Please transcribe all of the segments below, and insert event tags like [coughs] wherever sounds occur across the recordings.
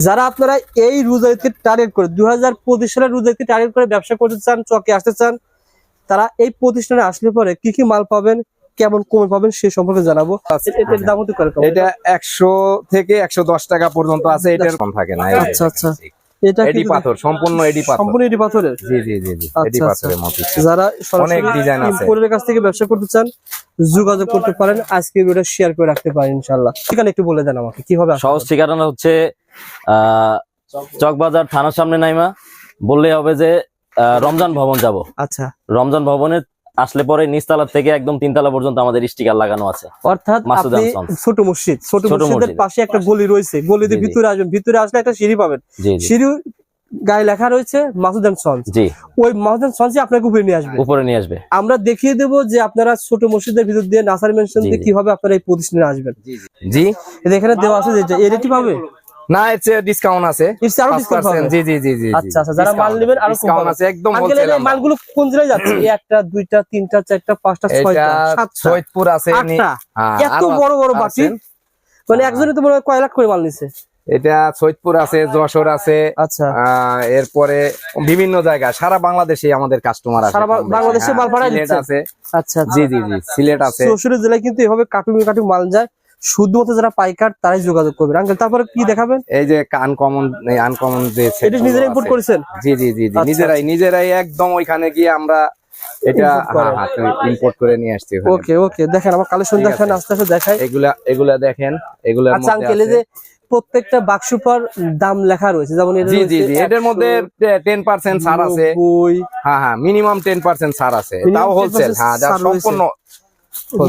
যারা আপনারা এই রোজারিতে টার্গেট করে দুই হাজার পঁচিশ সালের রোজারিতে টার্গেট করে ব্যবসা করতে চান চকে আসতে চান তারা এই প্রতিষ্ঠানে আসলে পরে কি কি মাল পাবেন কেমন কমে পাবেন সে সম্পর্কে জানাব। এটার দাম কেমন? এটা একশো থেকে একশো দশ টাকা পর্যন্ত আছে এটার কম থাকে না। আচ্ছা আচ্ছা। এটা এডি পাথর সম্পূর্ণ এডি পাথর। সম্পূর্ণ এটি পাথরের? জি জি জি জি। এডি আচ্ছা, পাথরের মতো। যারা অনেক design আছে। ইম্পোর্টের কাছ থেকে ব্যবসা করতে চান যোগাযোগ করতে পারেন। আজকে ভিডিও শেয়ার করে রাখতে পারেন ইনশাআল্লাহ। ঠিকানা একটু বলে দেন আমাকে কীভাবে আসতে সহজ ঠিকানা হচ্ছে চকবাজার। থানার সামনে নাইমা বললেই হবে যে আহ, রমজান ভবন যাব। আচ্ছা। রমজান ভবনে আসলে পরে নিচতলা থেকে একদম তিনতলা পর্যন্ত আমাদের স্টিকার লাগানো আছে। অর্থাৎ। ছোট মসজিদ ছোট ছোট মসজিদের পাশে একটা গলি রয়েছে গলিতে। ভিতরে আসবেন ভিতরে আসলে একটা সিঁড়ি পাবেন। সিঁড়ি গায়ে লেখা রয়েছে মাসুদ এন্ড সন্স জি। ওই মাসুদ এন্ড সন্সই আপনাকে উপরে নিয়ে আসবে। উপরে নিয়ে আসবে। আমরা দেখিয়ে দেবো যে আপনারা ছোট মসজিদের ভিতর দিয়ে নাসার মেনশন দিয়ে কীভাবে আপনারা এই প্রতিষ্ঠানে আসবেন। জি। এই এখানে দেওয়া আছে যেটা এর রেটি পাবে? না এর চেয়ে ডিসকাউন্ট আছে। আরও 5% জি জি জি জি আচ্ছা আচ্ছা যারা মাল নেবেন আরও ডিসকাউন্ট আছে একদম হোলসেল মালগুলো কোন জেলায় যাচ্ছে? [clears throat] একটা দুইটা তিনটা চারটা পাঁচটা ছয়টা সাতটা? সৈয়দপুর আছে হ্যাঁ, এত বড় বড়। বাটি? মানে একজনে তো মনে হয় কয় লাখ করে মাল নিছে? এটা সৈয়দপুর আছে যশোর আছে আচ্ছা। এরপরে বিভিন্ন জায়গায় সারা বাংলাদেশে আমাদের কাস্টমার আছে সারা। বাংলাদেশে হ্যাঁ, মাল পাঠায় সিলেট আছে। আচ্ছা আচ্ছা। জি জি জি সিলেট আছে। শ্বশুরের জেলায় কিন্তু এভাবে কাটুন কাটুন মাল যায়। শুধুমাত্র যারা পাইকার তারাই যোগাযোগ করবেন। আঙ্কেল তারপরে কি দেখাবেন? এই যে আনকমন আনকমন যে এটা নিজেরা গুলো ইম্পোর্ট করেছেন? জি জি জি জি। আচ্ছা, নিজেরাই নিজেরাই একদম ওইখানে গিয়ে আমরা এটা ইম্পোর্ট করে নিয়ে আসছি ওকে ওকে দেখেন আমার কালেকশন দেখেন আস্তে আস্তে দেখাই। এগুলা এগুলা দেখেন আচ্ছা আঙ্কেল যে প্রত্যেকটা বাক্স পর দাম লেখা রয়েছে যেমন জি জি জি এটার মধ্যে টেন পার্সেন্ট ছাড় আছে। 90, হ্যাঁ হ্যাঁ মিনিমাম টেন পার্সেন্ট ছাড় আছে। তাও 10% হোলসেল হ্যাঁ যা সম্পূর্ণ wholesale।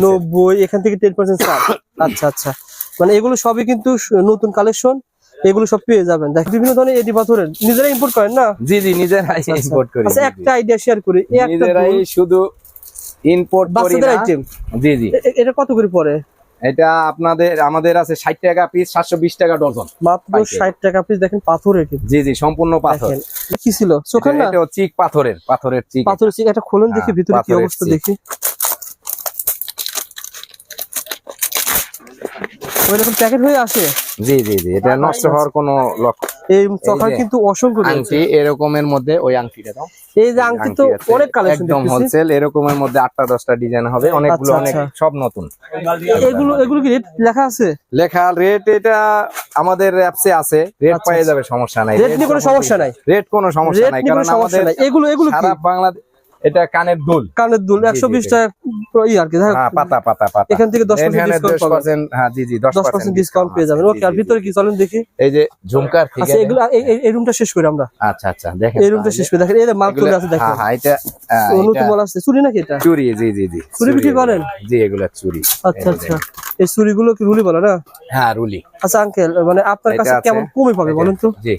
নব্বই এখান থেকে টেন পার্সেন্ট ছাড়। [coughs] আচ্ছা আচ্ছা। মানে এগুলো সবই কিন্তু নতুন কালেকশন এগুলো সব পেয়ে যাবেন। দেখ বিভিন্ন ধরনের এডি পাথরের নিজেরা ইম্পোর্ট করেন না? জি জি নিজেরাই ইম্পোর্ট করি। আচ্ছা জি, জি। একটা আইডিয়া শেয়ার করি নিজেরাই শুধু ইম্পোর্ট করি না। জি জি। এটা কত করে পড়ে? এটা আপনাদের আমাদের আছে ষাট টাকা পিস সাতশো বিশ টাকা ডজন। মাত্র পাইকারি। ষাট টাকা পিস দেখেন পাথরের জি জি সম্পূর্ণ পাথর। কি ছিল? চোখের না? এটা চিক পাথরের পাথরের চিক। পাথরের চিক একটা খোলন দেখি হ্যাঁ, ভিতরে কি অবস্থা চিক। দেখি ওইরকম প্যাকেট হয়ে আসে? জি জি জি এটা নষ্ট হওয়ার কোনো লক্ষ্য। এই চকার কিন্তু অসংখ্য আংটি এরকমের মধ্যে ওই আংটিটা দাও। এই যে আংটি তো অনেক কালেকশন একদম হোলসেল এরকমের মধ্যে আটটা দশটা ডিজাইন হবে। অনেকগুলো আচ্ছা, অনেক আচ্ছা। সব নতুন। এগুলো এগুলো কি রেট লেখা আছে? লেখা রেট এটা আমাদের অ্যাপসে আছে। রেট আচ্ছা, পেয়ে আচ্ছা। যাবে সমস্যা নাই। রেট নিয়ে কোনো সমস্যা নাই। রেট কোনো সমস্যা নাই। কারণ আমাদের এগুলো এগুলো কি? সারা বাংলাদেশ এটা কানের দুল। কানের দুল একশো বিশ। টাকা ই আর কি যাই হোক, হ্যাঁ পাতা পাতা পাতা। এখান থেকে দশ পার্সেন্ট হ্যাঁ জি জি দশ দশ পার্সেন্ট ডিসকাউন্ট পেয়ে যাবেন। ওকে আর ভিতরে কি চলেন দেখি। এই যে ঝুমকার আচ্ছা এগুলো এই- রুমটা শেষ করি আমরা। আচ্ছা আচ্ছা দেখেন এই রুমটা শেষ করে। দেখেন এই মাল তুলে আছে দেখেন। হ্যাঁ হ্যাঁ এটা নতুন মাল আছে চুরি নাকি এটা? চুরি জি জি জি চুরি বিক্রি। করেন? জি এগুলা চুরি। আচ্ছা আচ্ছা। এই চুরিগুলো কি রুলি বলে না? হ্যাঁ রুলি। আচ্ছা আঙ্কেল মানে আপনার কাছে কেমন কমে পাবে বলেন তো? জি।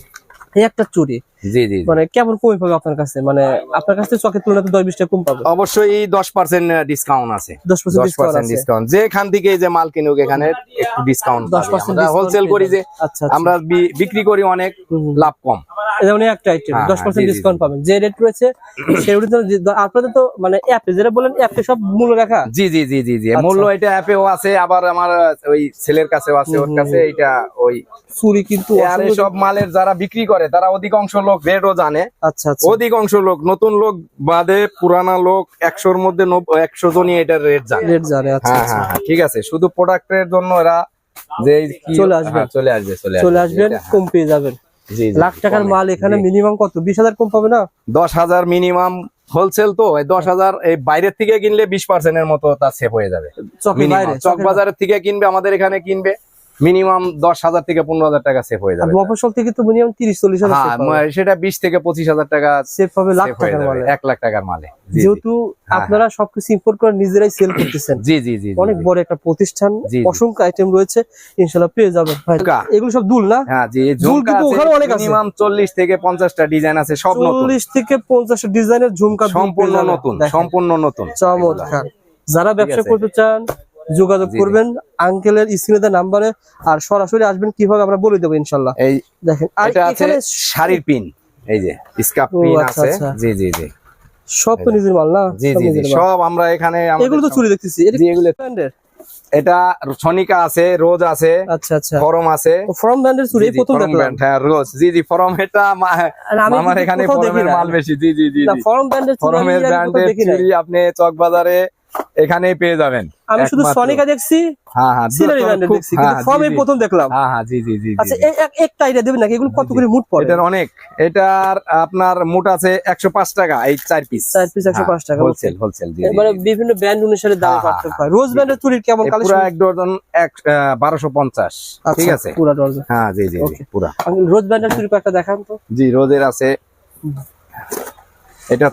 এই একটা চুরি। জি জি জি। মানে কেমন কমে পাবে আপনার কাছে? মানে আপনার কাছে চকের তুলনাতে দশ বিশ টাকা কম পাবে। অবশ্যই দশ পার্সেন্ট ডিসকাউন্ট আছে। দশ পার্সেন্ট ডিসকাউন্ট পার্সেন্ট আছে। ডিসকাউন্ট যেখান থেকে যে মাল কিনুক এখানে একটু ডিসকাউন্ট দশ পার্সেন্ট হোলসেল করি যে আচ্ছা আচ্ছা। আমরা বিক্রি করি অনেক। লাভ কম। যেমন একটা আইটেম হ্যাঁ, দশ হ্যাঁ, পার্সেন্ট জি, জি, ডিসকাউন্ট পাবেন। যে রেট রয়েছে সেই আপনাদের তো মানে অ্যাপে যেটা বলেন অ্যাপে সব মূল্য রাখা? জি জি জি জি জি। আচ্ছা। মূল্য এটা অ্যাপেও আছে আবার আমার ওই ছেলের কাছেও আছে ওর কাছে এইটা ওই চুরি কিন্তু সব মালের যারা বিক্রি করে তারা অধিকাংশ লোক রেটও জানে। আচ্ছা আচ্ছা। অধিকাংশ লোক নতুন লোক বাদে পুরানা লোক একশোর মধ্যে একশো জনই এটার রেট জানে। রেট জানে আচ্ছা হ্যাঁ হ্যাঁ হ্যাঁ, ঠিক আছে। শুধু প্রোডাক্টের জন্য এরা যে চলে। হ্যাঁ, চলে আসবে চলে চলে আসবে এটা, হ্যাঁ। কম পেয়ে যাবেন। লাখ টাকার মাল এখানে মিনিমাম কত? বিশ হাজার কম পাবে না? দশ হাজার মিনিমাম হোলসেল তো দশ হাজার এই বাইরের থেকে কিনলে বিশ পার্সেন্টের মতো তার সেভ হয়ে যাবে। চক বাজারের থেকে কিনবে আমাদের এখানে কিনবে। মিনিমাম দশ হাজার থেকে পনেরো হাজার টাকা সেভ হয়ে যাবে। মফসল থেকে তো মিনিমাম তিরিশ চল্লিশ হাজার হ্যাঁ সেটা বিশ থেকে পঁচিশ হাজার টাকা সেভ পাবে লাখ টাকার মালে। এক লাখ টাকার মালে। যেহেতু হ্যাঁ, আপনারা সবকিছু ইম্পোর্ট করে নিজেরাই সেল করতেছেন। জি জি জি অনেক বড় একটা প্রতিষ্ঠান। অসংখ্য আইটেম রয়েছে ইনশাল্লাহ পেয়ে যাবেন। এগুলো সব দুল না? হ্যাঁ জি ঝুল কিন্তু ওখানে অনেক আছে। মিনিমাম চল্লিশ থেকে পঞ্চাশটা ডিজাইন আছে সব নতুন। চল্লিশ থেকে পঞ্চাশ ডিজাইনের ঝুমকা সম্পূর্ণ নতুন সম্পূর্ণ নতুন। চমৎকার। যারা ব্যবসা করতে চান যোগাযোগ। করবেন আঙ্কেলের স্ক্রিনে নাম্বারে আর সরাসরি আসবেন কীভাবে আমরা বলে দেবো ইনশাল্লাহ এই দেখেন আর এখানে শাড়ির পিন এই যে স্কার্ফ পিন আচ্ছা, আছে। আচ্ছা। জি জি জি। সব তো নিজের মাল না? জি জি। সব আমরা এখানে এগুলো তো চুরি দেখতেছি। এগুলো ব্র্যান্ডের? এটা সনিকা আছে রোজ আছে আচ্ছা আচ্ছা। ফরম আছে। ফ্রম ব্র্যান্ডের জি, প্রথম দেখলাম। হ্যাঁ রোজ। জি জি ফরম এটা আমার এখানে ফরমের মাল বেশি। জি জি জি ফরম ব্র্যান্ডের ফরমের ব্র্যান্ডের। চুড়ি আপনি চক বাজারে এখানেই পেয়ে যাবেন। আমি শুধু সনিকা দেখছি হ্যাঁ হ্যাঁ সিলারি ব্র্যান্ডের দেখছি কিন্তু হ্যাঁ, ফর্ম এই প্রথম দেখলাম। হ্যাঁ হ্যাঁ জি জি জি জি, আচ্ছা এক- একটা আইডিয়া দেবেন নাকি? এগুলো কত করে মুট পড়ে? এটার অনেক। এটার আপনার মোট আছে একশো পাঁচ টাকা এই চার পিস চার টাকা হোলসেল হোলসেল জি মানে বিভিন্ন ব্র্যান্ড অনুসারে দাম হ্যাঁ, পার্থক্য হ্যাঁ, হয়। রোজ ব্র্যান্ডের চুরির কেমন পুরা এক ডজন এক বারোশো পঞ্চাশ ঠিক আছে? পুরা ডজন। হ্যাঁ জি জি জি Okay. রোজ ব্র্যান্ডের চুরি কয়েকটা দেখান তো। জি রোজের আছে। এটা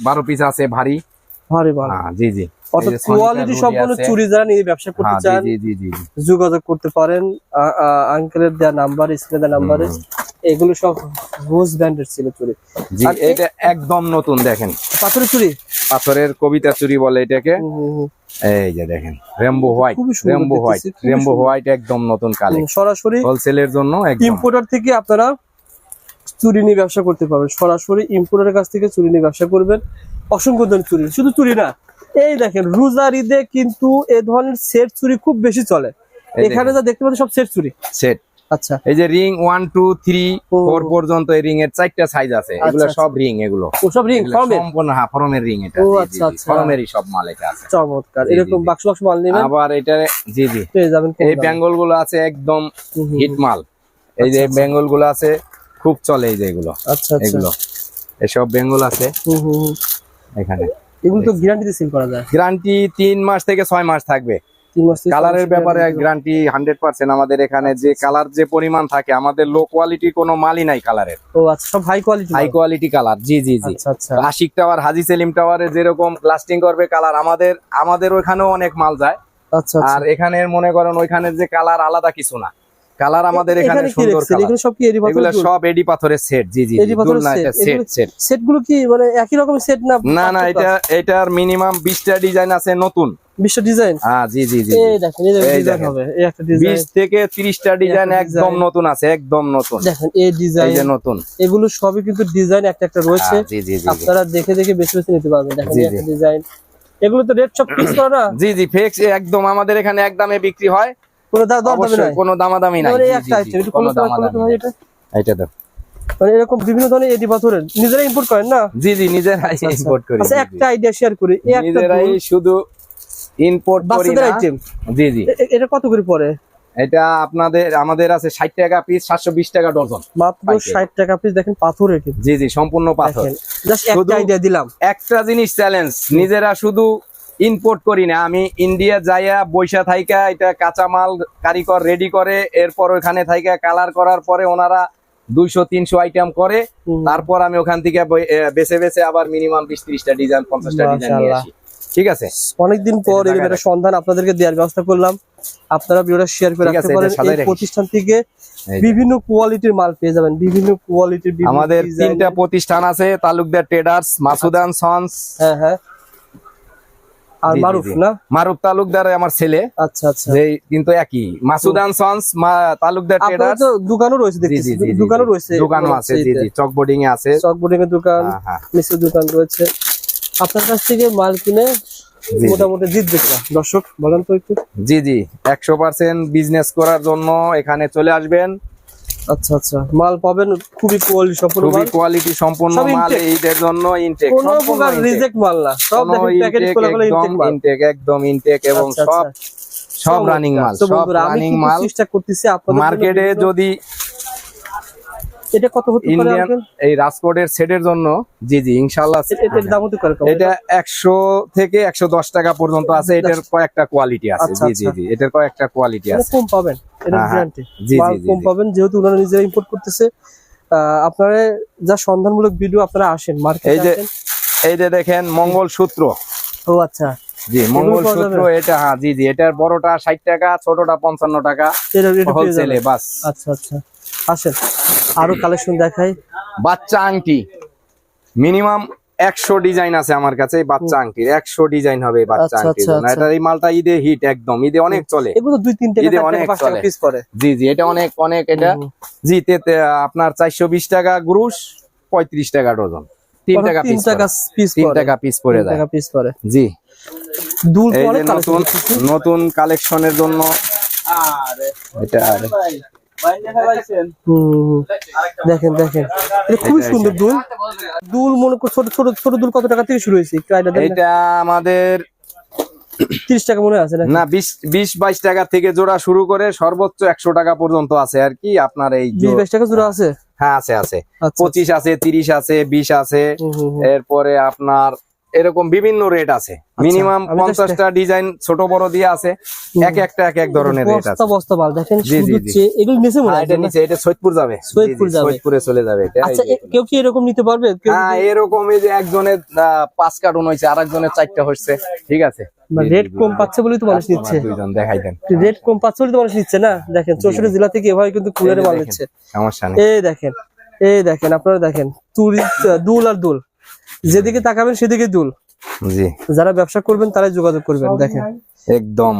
বারো পিস আছে ভারী। হ্যাঁ জি জি। অর্থাৎ এই যে সনিকা কোয়ালিটি সম্পন্ন চুরি যারা নিয়ে ব্যবসা করতে হ্যাঁ চান যোগাযোগ করতে পারেন আঙ্কেলের দেওয়া নাম্বার স্ক্রিনে দেওয়া নাম্বারে এগুলো সব রোজ ব্র্যান্ডের ছিল চুরি আর এটা একদম নতুন দেখেন। পাথরের চুরি পাথরের কবিতা চুরি বলে এটাকে। এই যে দেখেন rainbow white rainbow white rainbow white একদম নতুন কালেকশন সরাসরি হোলসেলের জন্য ইম্পোর্টার থেকে আপনারা চুরি নিয়ে ব্যবসা করতে পারবেন। সরাসরি ইম্পোর্টারের কাছ থেকে চুরি নিয়ে ব্যবসা করবেন। অসংখ্য ধরনের চুরি শুধু চুরি না এই দেখেন রোজার ঈদে কিন্তু এ ধরনের সেট চুরি খুব বেশি চলে। এখানে যা দেখতে পাচ্ছেন সব সেট চুরি। সেট আচ্ছা। এই যে ring one two three four পর্যন্ত এই রিং এর চারটা সাইজ আছে। আচ্ছা, এগুলো আচ্ছা। সব রিং এগুলো। সব রিং সম্পূর্ণ হ্যাঁ ফরমের রিং এটা। ও, জি, জি, আচ্ছা। ফরমেরই সব মাল এটা আছে। চমৎকার। এরকম বাক্স বাক্স মাল নেবেন? আবার এটা জি জি। পেয়ে যাবেন এই বেঙ্গলগুলো আছে একদম হিট মাল। এই যে। বেঙ্গলগুলো আছে খুব চলে এই যে এগুলো। আচ্ছা এগুলো। এসব বেঙ্গল আছে। হুম, হুম, হুম। এখানে। এগুলো তো গ্যারান্টিতে সেল করা যায়। গ্যারান্টি তিন মাস থেকে ছয় মাস থাকবে। কালারের ব্যাপারে গ্যারান্টি হান্ড্রেড পার্সেন্ট আমাদের এখানে যে কালার যে পরিমাণ থাকে আমাদের লো কোয়ালিটি কোনো মালই নাই কালারের ও আচ্ছা সব high quality high quality colour জি জি জি। আচ্ছা আচ্ছা। আশিক টাওয়ার হাজি সেলিম টাওয়ারে যেরকম লাস্টিং করবে কালার আমাদের আমাদের ওইখানেও অনেক মাল যায়। আচ্ছা আচ্ছা। আর এখানের মনে করেন ওইখানের যে কালার আলাদা কিছু না। কালার আমাদের এখানে সুন্দর কালার। এখানে সব কি এডি এগুলো সব এডি পাথরের সেট জি জি এডি পাথরের এটা সেট সেট সেটগুলো কি মানে একই রকমের সেট না না না এটা এটার মিনিমাম বিশটা ডিজাইন আছে নতুন। বিশ্ব ডিজাইন হ্যাঁ জি জি জি এই দেখেন এই দেখেন। হবে এই একটা ডিজাইন বিশ থেকে তিরিশটা ডিজাইন একদম নতুন আছে একদম নতুন। দেখেন এই ডিজাইন এই যে নতুন। এগুলো সবই কিন্তু ডিজাইন একটা একটা রয়েছে। আপনারা দেখে দেখে বেছে বেছে নিতে পারবেন। দেখেন এই। একটা ডিজাইন এগুলো তো রেট সব ফিক্স করা জি জি ফেক্স একদম আমাদের এখানে এক দামে বিক্রি হয়। কোনো দামাদামি নাই। কোনো দামাদামি নাই। এটা? এরকম বিভিন্ন ধরনের এডি পাথরের নিজেরা ইম্পোর্ট করেন না? জি জি নিজেরাই আচ্ছা, আচ্ছা। ইম্পোর্ট করি। আচ্ছা। একটা আইডিয়া শেয়ার করি। নিজেরাই শুধু ইম্পোর্ট করি না। জি জি। এটা কত করে পড়ে? এটা আপনাদের আমাদের আছে ষাট টাকা পিস সাতশো বিশ টাকা ডজন। মাত্র পাইকারি। ষাট টাকা পিস দেখেন কিন্তু জি জি সম্পূর্ণ পাথর। জাস্ট একটা আইডিয়া দিলাম। একটা জিনিস চ্যালেঞ্জ নিজেরা শুধু ইম্পোর্ট করি না। আমি ইন্ডিয়া যাইয়া বৈশা থাইকা এটা কাঁচামাল কারিগর রেডি করে এরপর ওখানে থাইকা কালার করার পরে ওনারা দুইশো তিনশো আইটেম করে। তারপর আমি ওখান থেকে বেছে বেছে আবার মিনিমাম বিশ ত্রিশটা ডিজাইন পঞ্চাশটা ডিজাইন নিয়ে আসি। ঠিক আছে? অনেকদিন পর এরকম একটা সন্ধান আপনাদেরকে দেওয়ার ব্যবস্থা করলাম। আপনারা ভিডিওটা শেয়ার করে রাখতে পারেন। এই প্রতিষ্ঠান থেকে বিভিন্ন কোয়ালিটির মাল পেয়ে যাবেন। বিভিন্ন কোয়ালিটির আমাদের তিনটা প্রতিষ্ঠান আছে তালুকদার ট্রেডার্স মাসুদান সন্স হ্যাঁ হ্যাঁ। আর মারুফ না? মারুফ তালুকদার আমার ছেলে। আচ্ছা আচ্ছা। যে কিন্তু একই। মাসুদান সন্স তালুকদার ট্রেডার্স তো দোকানও রয়েছে জি, দোকানও রয়েছে। দোকানও আছে জি জি চক বোর্ডিং এ আছে। চক বোর্ডিং এর দোকান হ্যাঁ, হ্যাঁ। দোকান রয়েছে। আপনার কাছ থেকে মাল কিনে মোটামুটি জিতবে দর্শক বলেন তো একটু। জি জি। একশো পার্সেন্ট বিজনেস করার জন্য এখানে চলে আসবেন। আচ্ছা আচ্ছা। মাল পাবেন খুবই কোয়ালিটি সম্পূর্ণ খুবই কোয়ালিটি সম্পূর্ণ মাল এইদের এইটার জন্য ইনটেক কোনো প্রকার রিজেক্ট মাল না। সব দেখেন প্যাকেজ খোলা খোলা ইনটেক মাল। ইনটেক একদম ইনটেক এবং আচ্ছা, সব আচ্ছা। সব রানিং মাল সব রানিং মাল। চেষ্টা করতেছি আপনাদের মার্কেটে যদি এটা কত হতে পারে ইন্ডিয়ান এই রাজকোটের সেটের জন্য জি জি ইনশাল্লাহ এটার দাম হতে পারে এটা একশো থেকে একশো দশ টাকা পর্যন্ত আছে এটার কয়েকটা কোয়ালিটি আছে আচ্ছা, জি জি আচ্ছা। জি এটার কয়েকটা কোয়ালিটি আছে। কম পাবেন এটা হ্যাঁ, হ্যাঁ। গ্যারান্টি জি, জি, কম পাবেন যেহেতু ওনারা নিজেরা ইম্পোর্ট করতেছে আপনারা যা সন্ধানমূলক ভিডিও আপনারা আসেন এই মার্কেটে যে আসেন। এই যে দেখেন মঙ্গল সূত্র। ও আচ্ছা। জি মঙ্গল পাওয়া সূত্র এটা হ্যাঁ জি জি এটার বড়টা ষাট টাকা ছোটটা পঞ্চান্ন টাকা। এটা এটা হোলসেলে বাস। আচ্ছা আচ্ছা। আসেন আরও কালেকশন দেখাই। বাচ্চা আংটি। মিনিমাম একশো ডিজাইন আছে আমার কাছে বাচ্চা আংটির। একশো ডিজাইন হবে বাচ্চা আচ্ছা, আংটির আচ্ছা। আচ্ছা। এটার এই মালটা ঈদে হিট একদম ঈদে অনেক চলে। এগুলো দুই তিন ঈদে অনেক চলে। জি জি এটা অনেক অনেক এটা। জি আপনার চারশো বিশ টাকা গ্রুশ পঁয়ত্রিশ টাকা ডজন। তিন টাকা পিস টাকা পিস তিন টাকা পিস পড়ে যায়। জি। এই যে নতুন নতুন কালেকশনের জন্য এটা। দেখেন দেখেন। খুবই সুন্দর দুল। দুল মনে ছোট ছোট ছোট দুল কত টাকা থেকে শুরু হয়েছে? এটা আমাদের তিরিশ টাকা মনে আছে না না বিশ বিশ বাইশ টাকা থেকে জোড়া শুরু করে সর্বোচ্চ একশো টাকা পর্যন্ত আছে আর কি আপনার এই বিশ বাইশ টাকা জোড়া আছে? হ্যাঁ আছে আছে। আচ্ছা পঁচিশ আছে তিরিশ আছে বিশ আছে। এরপরে আপনার এরকম বিভিন্ন রেট আছে। মিনিমাম আমি just- পঞ্চাশটা ডিজাইন ছোট বড় দিয়ে আছে এক একটা এক এক ধরনের রেট বস্তা আছে। বস্তা মাল দেখেন জি, জি, জি। এগুলো নিচে মনে এটা না? নিচে এটা সৈয়দপুর যাবে। সৈয়দপুর যাবে। চলে যাবে আচ্ছা কেউ কি এরকম নিতে পারবে? হ্যাঁ এরকম এই যে একজনের পাঁচ কার্টুন হয়েছে আর একজনের চারটা হচ্ছে ঠিক আছে? রেট কম পাচ্ছে বলেই তো মানুষ নিচ্ছে। আপনার দুইজন দেখাই দেন। রেট কম পাচ্ছে বলেই তো মানুষ নিচ্ছে না? দেখেন চৌষট্টি জেলা থেকে এভাবে কিন্তু কুলারে এই যে মাল নিচ্ছে। সমস্যা নেই। এই দেখেন এই দেখেন আপনারা দেখেন তুরি দুল আর দুল। যেদিকে তাকাবেন সেদিকে দুল। জি। যারা ব্যবসা করবেন তারাই যোগাযোগ করবেন দেখেন। একদম।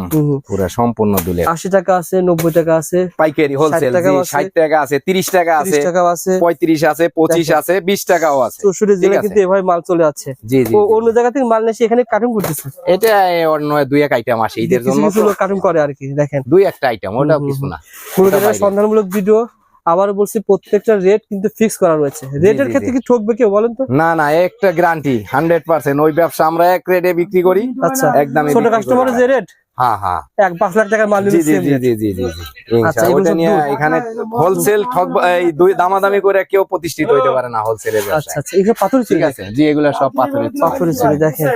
পুরো সম্পূর্ণ দুলে আশি টাকা আছে নব্বই টাকা আছে পাইকারি হোলসেল টাকাও জি আছে। ষাট টাকা আছে তিরিশ টাকা তিরিশ আছে টাকা আছে পঁয়ত্রিশ আছে পঁচিশ দেখেন। আছে বিশ টাকাও আছে। চৌষট্টি জেলা কিন্তু এভাবে মাল চলে আছে জি জি ও অন্য জায়গা থেকে মাল নেসে এখানে কার্টুন করতেছে। এটা অন্য দুই এক আইটেম আসে ঈদের কিছু জন্য কিছু লোক কার্টুন করে আর কি দেখেন। দুই একটা আইটেম হুম, কিছু না। ওটা সন্ধানমূলক ভিডিও আবার বলছি প্রত্যেকটা রেট কিন্তু ফিক্স করা রয়েছে। রেটের ক্ষেত্রে কি ঠকবে কেউ বলেন তো? না না একটা গ্যারান্টি হান্ড্রেড পার্সেন্ট ওই ব্যবসা আমরা এক রেটে বিক্রি করি আচ্ছা একদম ছোট কাস্টমারের যে রেট হ্যাঁ হ্যাঁ। জি আচ্ছা, হোলসেল দামাদামি করে কেউ প্রতিষ্ঠিত হইতে পারে না হোলসেলের আচ্ছা আচ্ছা ঠিক আছে জি এগুলো সব পাথরের চুরি। দেখেন।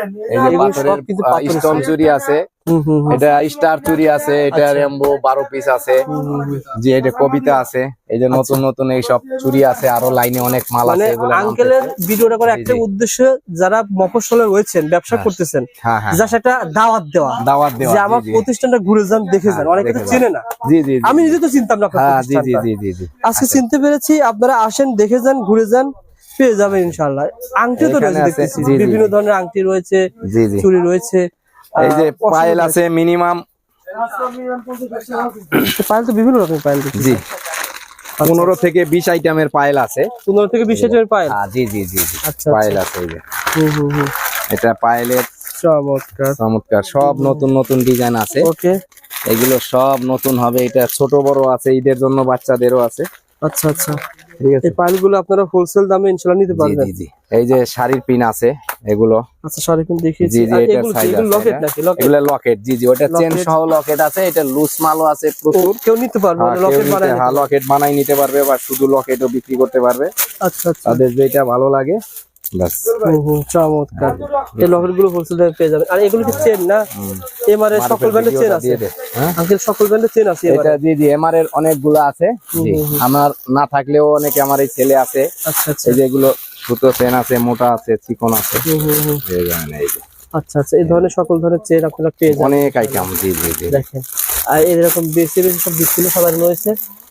স্টোন আছে। এটা স্টার চুরি আছে এটা আচ্ছা। রেমবো বারো পিস আছে। যে এটা কবিতা আছে। এই যে নতুন নতুন এই সব চুরি আছে আরও লাইনে অনেক মাল মানে আছে। আঙ্কেলের ভিডিওটা করে একটা উদ্দেশ্য যারা মফস্বলে রয়েছেন ব্যবসা হ্যাঁ। করতেছেন হ্যাঁ হ্যাঁ। যা সেটা দাওয়াত দেওয়া। দাওয়াত দেওয়া যে আমার। প্রতিষ্ঠানটা ঘুরে যান দেখে যান। হ্যাঁ, অনেকে তো চেনে না। জি জি আমি নিজে তো চিনতাম না হ্যাঁ জি জি জি জি আজকে চিনতে পেরেছি আপনারা আসেন দেখে যান ঘুরে যান পেয়ে যাবেন ইনশাল্লাহ আংটি তো রয়েছে বিভিন্ন ধরনের আংটি রয়েছে জি রয়েছে। এই যে পায়েল আছে মিনিমাম। [coughs] পায়েল তো বিভিন্ন রকমের পায়েল জি। পনেরো থেকে বিশ আইটেমের পায়েল আছে। পনেরো থেকে বিশ হাজার পায়েল? জি জি জি জি। আচ্ছা পায়েল আচ্ছা আছে এই যে। এটা পায়েলের চমৎকার। চমৎকার। সব নতুন নতুন ডিজাইন আছে। ওকে এগুলো সব নতুন হবে। এটা ছোট বড় আছে। ঈদের জন্য বাচ্চাদেরও আছে। আচ্ছা আচ্ছা। ঠিক আছে। এই পাইলগুলো আপনারা হোলসেল দামে ইনশাআল্লাহ নিতে পারবেন। জি জি। এই যে শাড়ির পিন আছে এগুলো। আচ্ছা শাড়ির পিন দেখিয়েছি। জি জি এটা সাইজ আছে লকেট নাকি? লকেট এগুলো লকেট জি জি ওটা চেন সহ লকেট আছে এটা লুজ মালও আছে প্রচুর। কেউ নিতে পারবে হ্যাঁ, লকেট বানাই হ্যাঁ লকেট বানাই নিতে পারবে বা শুধু লকেটও বিক্রি করতে পারবে। আচ্ছা আচ্ছা। তাদের যেটা ভালো লাগে। ব্যাস। হুম হুম চমৎকার। এই লকেটগুলো হোলসেল দামে পেয়ে যাবেন আর এগুলো কি চেন না? এমআরএ সকল ব্র্যান্ডের চেন আছে? দিয়ে দে, হ্যাঁ? আঙ্কেল সকল ব্র্যান্ডের চেন আছে এটা জি জি এমআর এর অনেকগুলো আছে। আমার না থাকলেও অনেকে আমার এই ছেলে আছে। আচ্ছা আচ্ছা। এই যে এগুলো সুতো চেন আছে মোটা আছে চিকন আছে। এই এই যে, আচ্ছা আচ্ছা। এই ধরনের সকল ধরনের চেন আপনারা পেয়ে যাবেন। অনেক আইটেম জি জি জি। দেখেন। আর এরকম বেশি বেশি সব ডিসপ্লে সবার রয়েছে।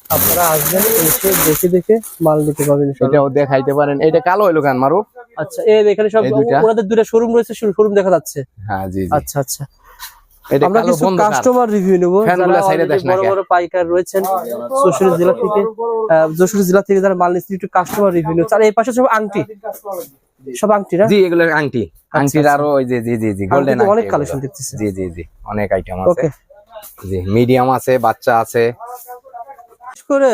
আপনারা আসবেন এসে দেখে দেখে মাল নিতে পারবেন। এটাও দেখাইতে পারেন। এটা কালো হইল কেন মারু? আচ্ছা এই এখানে সব দুইটা? ওনাদের দুটো শোরুম রয়েছে শোরুম দেখা যাচ্ছে। হ্যাঁ জি জি। আচ্ছা আচ্ছা। আমরা কিছু কাস্টমার রিভিউ নেব বড় বড় পাইকার রয়েছেন যশোর জেলা থেকে আহ, যশোর জেলা থেকে যারা মাল নিচ্ছে একটু কাস্টমার রিভিউ আর এই পাশে সব আংটি। সব আংটি না? জি এগুলো আংটি। আংটির আরও ওই যে জি জি জি গোল্ডেন আচ্ছা, অনেক কালেকশন দেখতেছি। জি জি জি অনেক আইটেম আছে। জি মিডিয়াম আছে বাচ্চা আছে। করে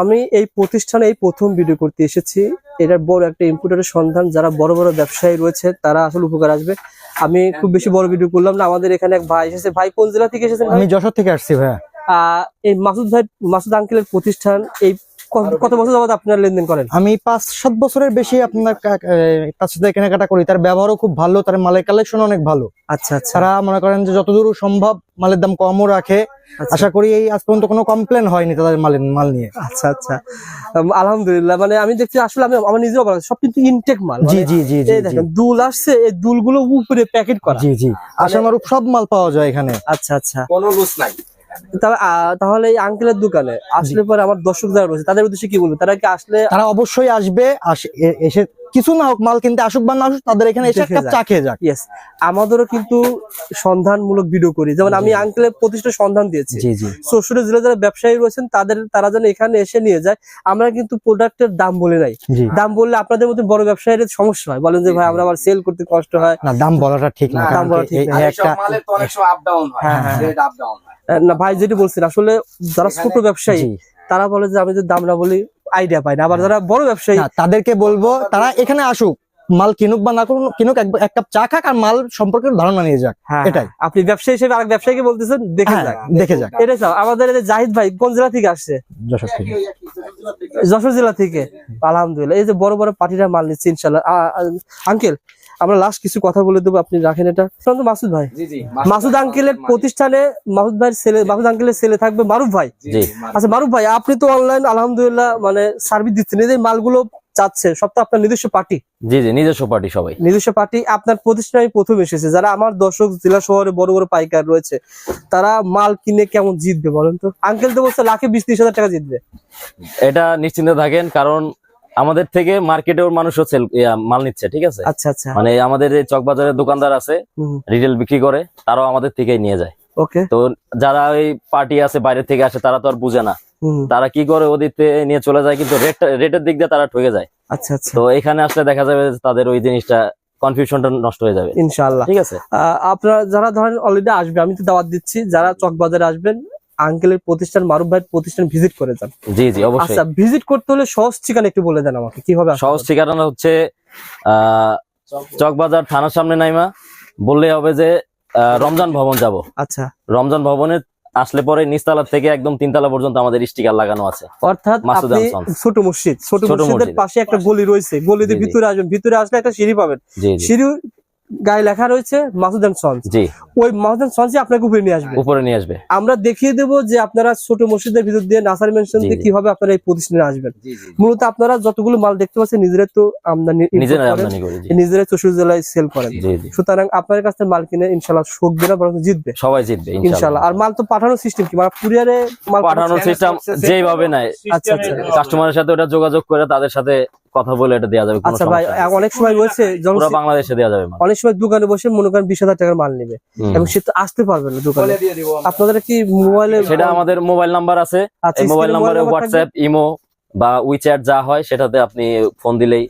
আমি এই প্রতিষ্ঠানে এই প্রথম ভিডিও করতে এসেছি। এটার বড় একটা ইম্পোর্টারের সন্ধান যারা বড় বড় ব্যবসায়ী রয়েছে তারা আসলে উপকার আসবে। আমি খুব বেশি বড় ভিডিও করলাম না। আমাদের এখানে এক ভাই এসেছে। ভাই কোন জেলা থেকে এসেছেন আমি যশোর থেকে আসছি ভাইয়া। আহ, এই মাসুদ ভাই মাসুদ আঙ্কেলের প্রতিষ্ঠান এই কত বছর যাবত আপনারা লেনদেন করেন? আমি পাঁচ সাত বছরের বেশি আপনার তার সাথে কেনাকাটা করি। তার ব্যবহারও খুব ভালো তার মালের কালেকশন অনেক ভালো। আচ্ছা আচ্ছা। তারা মনে করেন যে যতদূর সম্ভব মালের দাম কমও রাখে। আচ্ছা। আশা করি এই আজ পর্যন্ত কোনো কমপ্লেন হয়নি তাদের মালের মাল নিয়ে। আচ্ছা আচ্ছা। আলহামদুলিল্লাহ মানে আমি দেখছি আসলে আমি আমার নিজেও সব কিন্তু ইনটেক মাল জি মানে জি জি জি দেখেন দুল আসছে এই দুলগুলো উপরে প্যাকেট করা। জি জি। আশা মারুফ সব মাল পাওয়া যায় এখানে। আচ্ছা আচ্ছা। কোনো লুজ নাই। তাহলে এই আঙ্কেলের দোকানে আসলে পরে আমার দর্শক যারা রয়েছে, তাদের উদ্দেশ্যে কি বলব? তারা কি আসলে তারা অবশ্যই আসবে এসে কিছু না হোক মাল কিনতে আসুক বা না আসুক তাদের এখানে এসে এক দেখে কাপ যাক। চা খেয়ে যাক। ইয়েস আমাদেরও কিন্তু সন্ধানমূলক ভিডিও করি। যেমন আমি আঙ্কেলের প্রতিষ্ঠা সন্ধান দিয়েছি। জি জি। শ্বশুরে জেলা যারা ব্যবসায়ী রয়েছেন তাদের তারা যেন এখানে এসে নিয়ে যায়। আমরা কিন্তু প্রোডাক্টের দাম বলে নাই। দাম বললে আপনাদের মতো বড় ব্যবসায়ীদের সমস্যা হয়। বলেন যে ভাই আমরা আবার সেল করতে কষ্ট হয়। না দাম বলাটা ঠিক না। দাম বলা ঠিক না। একটা মালের তো অনেক সময় আপ ডাউন হয়। হ্যাঁ, হ্যাঁ। রেট আপ ডাউন হয়। না ভাই যেটি বলছেন আসলে যারা ছোট ব্যবসায়ী তারা বলে যে আমি যদি দাম না বলি আইডিয়া পায় না। আবার যারা বড় ব্যবসায়ী তাদেরকে বলব তারা এখানে আসুক মাল কিনুক বা না কিনুক এক- কাপ চা খাক আর মাল সম্পর্কে ধারণা নিয়ে যাক। হ্যাঁ, এটাই। হ্যাঁ। আপনি ব্যবসায়ী হিসেবে আরেক ব্যবসায়ীকে বলতেছেন দেখে হ্যাঁ, যাক। দেখে যাক। এটাই সব আমাদের এই যে জাহিদ ভাই কোন জেলা থেকে আসছে? যশোর থেকে। যশোর জেলা থেকে। আলহামদুলিল্লাহ এই যে বড় বড় পার্টিরা মাল নিচ্ছে ইনশাল্লাহ। আঙ্কেল আমরা লাস্ট কিছু কথা বলে দেবো আপনি রাখেন এটা। মাসুদ ভাই। মাসুদ আঙ্কেলের প্রতিষ্ঠানে মাসুদ ভাইয়ের ছেলে মাসুদ আঙ্কেলের ছেলে থাকবে মারুফ ভাই। আচ্ছা মারুফ ভাই আপনি তো অনলাইন আলহামদুলিল্লাহ মানে সার্ভিস দিচ্ছেন। এই যে মালগুলো চাচ্ছে সব তো আপনার নিজস্ব পার্টি জি জি নিজস্ব পার্টি সবাই। নিজস্ব পার্টি আপনার প্রতিষ্ঠানে আমি প্রথম এসেছে। যারা আমার দর্শক জেলা শহরে বড় বড় পাইকার রয়েছে তারা মাল কিনে কেমন জিতবে বলেন তো? আঙ্কেল তো বলছে লাখে বিশ ত্রিশ হাজার টাকা জিতবে। এটা নিশ্চিন্তে থাকেন কারণ আমাদের থেকে মার্কেটেও মানুষও সেল মাল নিচ্ছে ঠিক আছে? আচ্ছা আচ্ছা। মানে আমাদের যে চকবাজারের দোকানদার আছে রিটেল বিক্রি করে তারাও আমাদের থেকেই নিয়ে যায়। ওকে। তো যারা ওই পার্টি আছে বাইরে থেকে আসে তারা তো আর বুঝে না। তারা কি করে ওদের থেকে নিয়ে চলে যায় কিন্তু রেট রেটের দিক দিয়ে তারা ঠকে যায়। আচ্ছা আচ্ছা। তো এখানে আসলে দেখা যাবে তাদের ওই জিনিসটা কনফিউশনটা নষ্ট হয়ে যাবে। ইনশাআল্লাহ। ঠিক আছে? আপনারা যারা ধরেন অলরেডি আসবে আমি তো দাওয়াত দিচ্ছি যারা চকবাজারে আসবেন আঙ্কেলের প্রতিষ্ঠান মারুফ ভাইয়ের প্রতিষ্ঠান ভিজিট করে যান। জি জি অবশ্যই। আচ্ছা ভিজিট করতে হলে সহজ ঠিকানা একটু বলে দেন আমাকে কীভাবে সহজ ঠিকানা হচ্ছে চকবাজার থানার সামনে নাইমা। বললেই হবে যে রমজান ভবন যাব। আচ্ছা। রমজান ভবনে আসলে পরে নিচতলা থেকে একদম তিনতলা পর্যন্ত আমাদের স্টিকার লাগানো আছে। অর্থাৎ ছোট মসজিদ ছোট মসজিদের পাশে একটা গলি রয়েছে গলিতে। ভিতরে আসবেন ভিতরে আসলে একটা সিঁড়ি পাবেন। সিঁড়ি গায়ে লেখা রয়েছে মাসুদ এন্ড সন্স জি। ওই মাসুদ এন্ড সন্সই আপনাকে উপরে নিয়ে আসবে। উপরে নিয়ে আসবে। আমরা দেখিয়ে দেব যে আপনারা ছোট মসজিদের ভিতর দিয়ে নাসার মেনশন দিয়ে কীভাবে আপনারা এই প্রতিষ্ঠানে আসবেন। মূলত আপনারা যতগুলো মাল দেখতে পাচ্ছেন নিজেরাই তো আমদানি করি চশুর জেলায় সেল করেন। সুতরাং আপনার কাছে মাল কিনে ইনশাল্লাহ ঠকবে না বরং জিতবে। সবাই জিতবে ইনশাল্লাহ ইনশাআল্লাহ। আর মাল তো পাঠানোর সিস্টেম কি? মানে কুরিয়ারে মাল পাঠানোর পাঠানো- সিস্টেম যেভাবে নাই। আচ্ছা আচ্ছা। কাস্টমারের সাথে ওটা যোগাযোগ করে তাদের সাথে কথা বলে এটা দেওয়া যাবে আচ্ছা ভাই অনেক সময় রয়েছে পুরো বাংলাদেশে দেওয়া যাবে অনেক সময় দোকানে বসে মনে করেন বিশ হাজার টাকার মাল নেবে। এবং সে তো আসতে পারবে না দোকানে। আপনাদের কি মোবাইলে সেটা আমাদের মোবাইল নাম্বার আছে। আচ্ছা, মোবাইল নাম্বারে হোয়াটসঅ্যাপ ইমো বা উইচ্যাট যা হয় সেটাতে আপনি ফোন দিলেই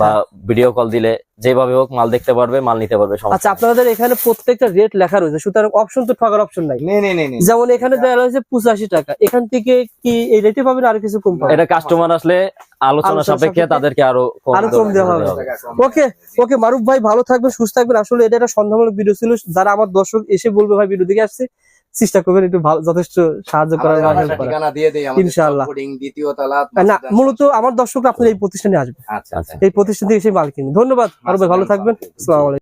বা ভিডিও কল দিলে যেভাবে হোক মাল দেখতে পারবে মাল নিতে পারবে আচ্ছা আপনাদের এখানে প্রত্যেকটা রেট লেখা রয়েছে সুতরাং অপশন তো ঠকার অপশন নাই। নে নে নে নে যেমন এখানে দেওয়া রয়েছে পঁচাশি টাকা এখান থেকে কি এই রেটে পাবেন আর কিছু কম পাবেন? এটা কাস্টমার আসলে আলোচনা সাপেক্ষে তাদেরকে আরও কম আরও কম দেওয়া হবে। ওকে ওকে মারুফ ভাই ভালো থাকবেন সুস্থ থাকবেন। আসলে এটা একটা সন্ধ্যামূলক ভিডিও ছিল যারা আমার দর্শক এসে বলবে ভাই ভিডিও দেখে আসছে চেষ্টা করবেন একটু ভালো যথেষ্ট সাহায্য করার। ঠিকানা দিয়ে দেই ইনশাআল্লাহ। দ্বিতীয় তলা না মূলত আমার দর্শক আপনার এই প্রতিষ্ঠানে আসবে। আচ্ছা আচ্ছা। এই প্রতিষ্ঠান থেকে সেই মাল কিনবে। ধন্যবাদ। আরও ভালো থাকবেন। আসসালামু আলাইকুম।